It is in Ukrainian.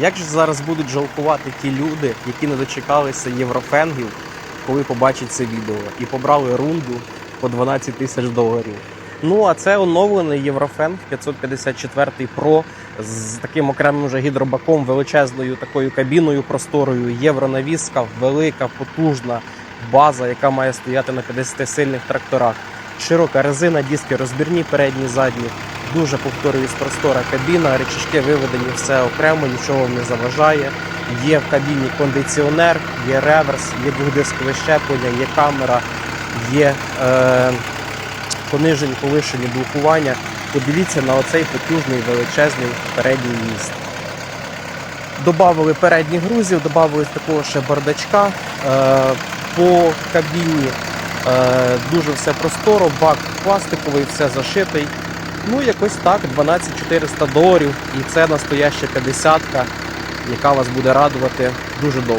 Як же зараз будуть жалкувати ті люди, які не дочекалися єврофенгів, коли побачать це відео, і побрали рунду по 12 тисяч доларів. Ну а це оновлений Єврофенг 554 Pro з таким окремим вже гідробаком, величезною такою кабіною просторою, євронавіска, велика, потужна база, яка має стояти на 50 сильних тракторах. Широка резина, диски розбірні, передні, задні. Дуже повторююсь, простора кабіна, речашки виведені все окремо, нічого не заважає. Є в кабіні кондиціонер, є реверс, є двохдискове щеплення, є камера, є е, понижені, повишені блокування. Подивіться на оцей потужний величезний передній міст. Добавили передніх грузів, додали такого ще бардачка е, по кабіні. Е, дуже все просторо, бак пластиковий, все зашитий. Ну, якось так, 12400 доларів. І це настояща 50-ка, яка вас буде радувати дуже довго.